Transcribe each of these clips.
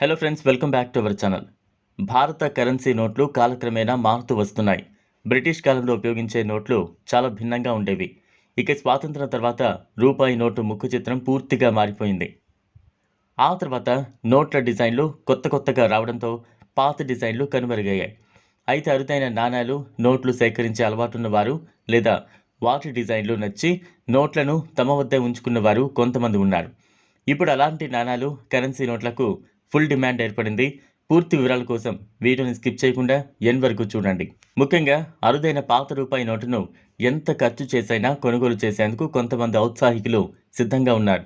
Hello friends welcome back to our channel భారత currency నోట్లు కాలక్రమేణా మారుతూ వస్తున్నాయి. బ్రిటిష్ కాలంలో ఉపయోగించే నోట్లు చాలా భిన్నంగా ఉండేవి. ఇక స్వాతంత్రం తర్వాత రూపాయి నోటు ముఖ చిత్రం పూర్తిగా మారిపోయింది. ఆ తర్వాత నోట్ల డిజైన్లు కొత్త కొత్తగా రావడంతో పాత డిజైన్లు కనుమరుగయ్యాయి. అయితే అరుదైన నాణాలు నోట్లు సేకరించే అలవాటున్న వారు లేదా వాటి డిజైన్లు నచ్చి నోట్లను తమ వద్దే ఉంచుకున్న వారు కొంతమంది ఉన్నారు. ఇప్పుడు అలాంటి నాణాలు కరెన్సీ నోట్లకు ఫుల్ డిమాండ్ ఏర్పడింది. పూర్తి వివరాల కోసం వీడియోని స్కిప్ చేయకుండా ఎన్ వరకు చూడండి. ముఖ్యంగా అరుదైన పాత రూపాయి నోటును ఎంత ఖర్చు చేసైనా కొనుగోలు చేసేందుకు కొంతమంది ఔత్సాహికులు సిద్ధంగా ఉన్నారు.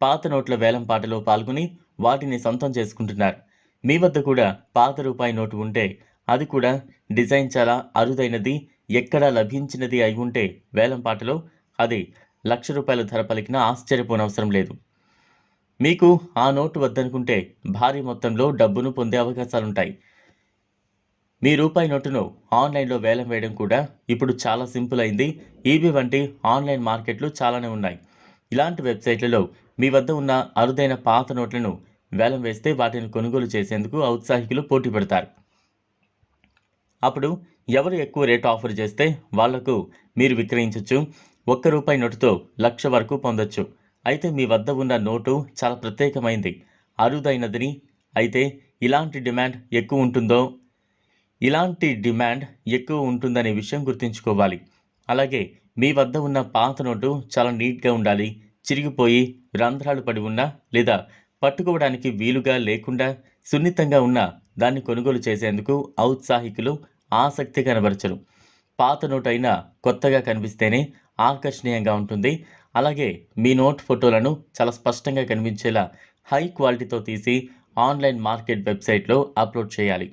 పాత నోట్ల వేలం పాటలో పాల్గొని వాటిని సొంతం చేసుకుంటున్నారు. మీ వద్ద కూడా పాత రూపాయి నోటు ఉంటే అది కూడా డిజైన్ చాలా అరుదైనది ఎక్కడా లభించినది అయి ఉంటే వేలం పాటలో అది లక్ష రూపాయల ధర పలికినా ఆశ్చర్యపోనవసరం లేదు. మీకు ఆ నోటు వద్దనుకుంటే భారీ మొత్తంలో డబ్బును పొందే అవకాశాలుంటాయి. మీ రూపాయి నోటును ఆన్లైన్లో వేలం వేయడం కూడా ఇప్పుడు చాలా సింపుల్ అయింది. ఈబీ వంటి ఆన్లైన్ మార్కెట్లు చాలానే ఉన్నాయి. ఇలాంటి వెబ్సైట్లలో మీ వద్ద ఉన్న అరుదైన పాత నోట్లను వేలం వేస్తే వాటిని కొనుగోలు చేసేందుకు ఔత్సాహికులు పోటీ పడతారు. అప్పుడు ఎవరు ఎక్కువ రేటు ఆఫర్ చేస్తే వాళ్ళకు మీరు విక్రయించవచ్చు ఒక్క రూపాయి నోటుతో లక్ష వరకు పొందొచ్చు. అయితే మీ వద్ద ఉన్న నోటు చాలా ప్రత్యేకమైంది. అరుదైనదని అయితే ఇలాంటి డిమాండ్ ఎక్కువ ఉంటుందో? ఇలాంటి డిమాండ్ ఎక్కువ ఉంటుందనే విషయం గుర్తుంచుకోవాలి. అలాగే మీ వద్ద ఉన్న పాత నోటు చాలా నీట్గా ఉండాలి. చిరిగిపోయి రంధ్రాలు పడి ఉన్నా లేదా పట్టుకోవడానికి వీలుగా లేకుండా సున్నితంగా ఉన్న దాన్ని కొనుగోలు చేసేందుకు ఔత్సాహికులు ఆసక్తి కనబరచరు. పాత నోటైనా అయినా కొత్తగా కనిపిస్తేనే ఆకర్షణీయంగా ఉంటుంది. అలాగే మీ నోట్ ఫోటోలను చాలా స్పష్టంగా కనిపించేలా హై క్వాలిటీతో తీసి ఆన్లైన్ మార్కెట్ వెబ్సైట్లో అప్లోడ్ చేయాలి.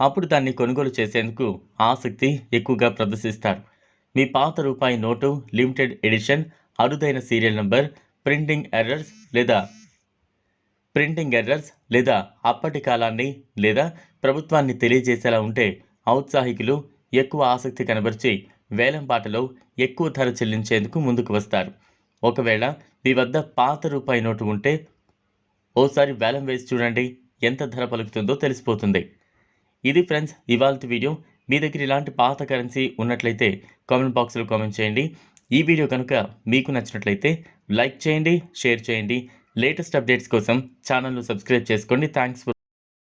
అప్పుడు దాన్ని కొనుగోలు చేసేందుకు ఆసక్తి ఎక్కువగా ప్రదర్శిస్తారు. మీ పాత రూపాయి నోటు లిమిటెడ్ ఎడిషన్ అరుదైన సీరియల్ నంబర్ ప్రింటింగ్ ఎర్రర్స్ లేదా ప్రింటింగ్ ఎర్రర్స్ లేదా అప్పటి కాలాన్ని లేదా ప్రభుత్వాన్ని తెలియజేసేలా ఉంటే ఔత్సాహికులు ఎక్కువ ఆసక్తి కనబరిచి వేలంపాటలో ఎక్కువ ధర చెల్లించేందుకు ముందుకు వస్తారు. ఒకవేళ మీ వద్ద పాత రూపాయి నోటు ఉంటే ఓసారి వేలం వేసి చూడండి ఎంత ధర పలుకుతుందో తెలిసిపోతుంది. ఇది ఫ్రెండ్స్ ఇవాళ వీడియో. మీ దగ్గర ఇలాంటి పాత కరెన్సీ ఉన్నట్లయితే కామెంట్ బాక్స్లో కామెంట్ చేయండి. ఈ వీడియో కనుక మీకు నచ్చినట్లయితే లైక్ చేయండి షేర్ చేయండి. లేటెస్ట్ అప్డేట్స్ కోసం ఛానల్ను సబ్స్క్రైబ్ చేసుకోండి. Thanks for